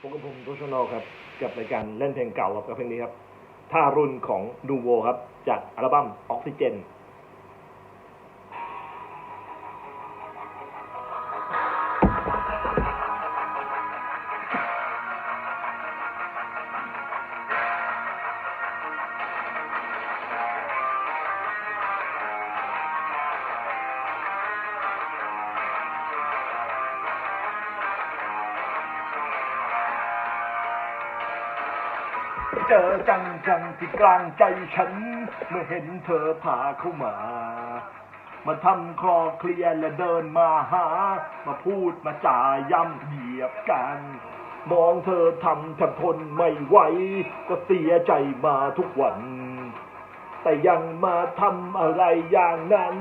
ผมกับผมโรชนลครับ กับรายการเล่นเพลงเก่าครับกับเพลงนี้ครับท่ารุ่นของดูโวครับ จากอัลบั้มออกซิเจน เจอจังจังที่กลางใจฉัน เมื่อเห็นเธอพาเข้ามา มาทำคลอเคลียร์และเดินมาหา มาพูดมาจ่าย่ำเหยียบกันมองเธอทำแทบทนไม่ไหว ก็เสียใจมาทุกวัน แต่ยังมาทำอะไรอย่างนั้น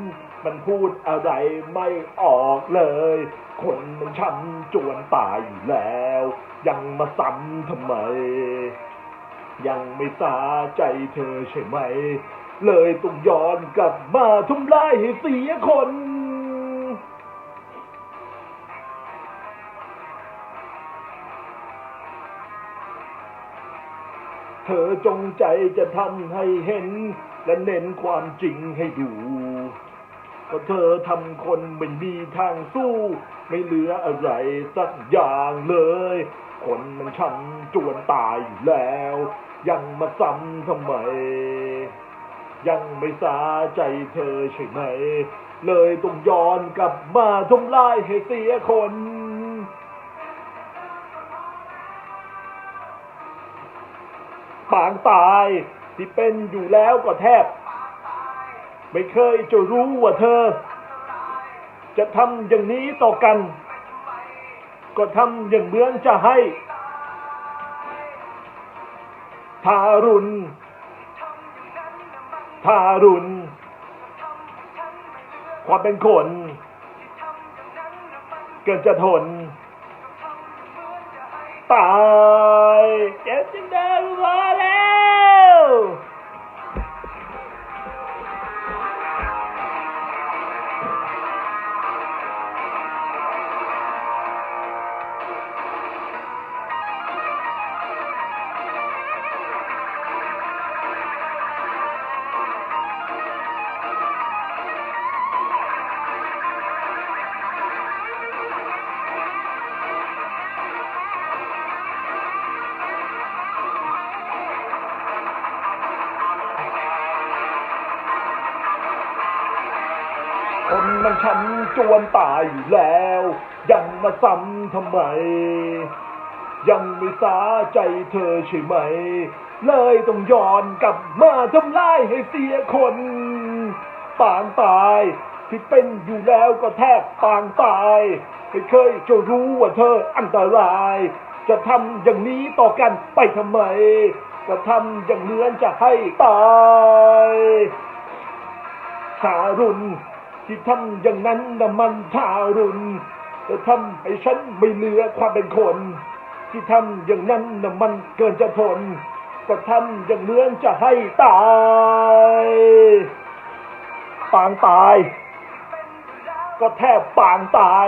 มันพูดอะไรไม่ออกเลย คนมันช้ำจวนตายอยู่แล้ว ยังมาซ้ำทำไม ยังไม่สาใจเธอใช่ไหม เลยต้องย้อนกลับมาทำลายให้เสียคน เธอจงใจจะทำให้เห็น และเน้นความจริงให้ดู ก็เธอทำคนไม่มีทางสู้ ไม่เหลืออะไรสักอย่างเลย คนมันช้ำจวนตายอยู่แล้ว ยังมาซ้ำทำไม ยังไม่สาใจเธอใช่ไหม เลยต้องย้อนกลับมาทำลายให้เสียคนปางตายที่เป็นอยู่แล้วก็แทบ ไม่เคยจะรู้ว่าเธอ จะทำอย่างนี้ต่อกัน ก็ทำอย่างเหมือนจะให้ทารุณทารุณความเป็นคน เกินจะทน ตาย คนมันช้ำจวนตายอยู่แล้ว ยังมาซ้ำทำไม ยังไม่สาใจเธอใช่ไหม เลยต้องย้อนกลับมาทำลายให้เสียคนปางตายที่เป็นอยู่แล้วก็แทบปางตายไม่เคยจะรู้ว่าเธออันตราย จะทำอย่างนี้ต่อกันไปทำไมก็ทำอย่างเหมือนจะให้ตายทารุณ ที่ทำอย่างนั้นนะมันทารุณจะทำให้ฉันไม่เหลือความเป็นคน ที่ทำอย่างนั้นนะมันเกินจะทนก็ทำอย่างเหมือนจะให้ตายปางตาย ก็แทบปางตาย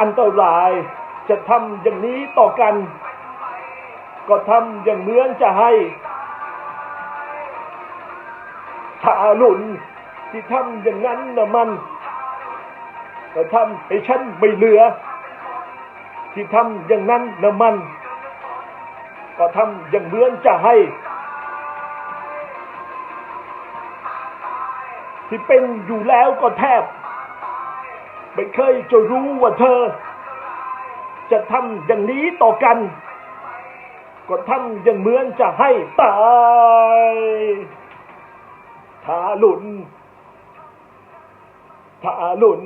อันตรายจะทำอย่างนี้ต่อกัน ก็ทำอย่างเหมือนจะให้ทารุณ ที่ทำอย่างนั้นนะมันก็ทำให้ฉันไม่เหลือ ที่ทำอย่างนั้นนะมัน ก็ทำอย่างเหมือนจะให้ ที่เป็นอยู่แล้วก็แทบ ไม่เคยจะรู้ว่าเธอ จะทำอย่างนี้ต่อกัน ก็ทำอย่างเหมือนจะให้ตายทารุณทารุณ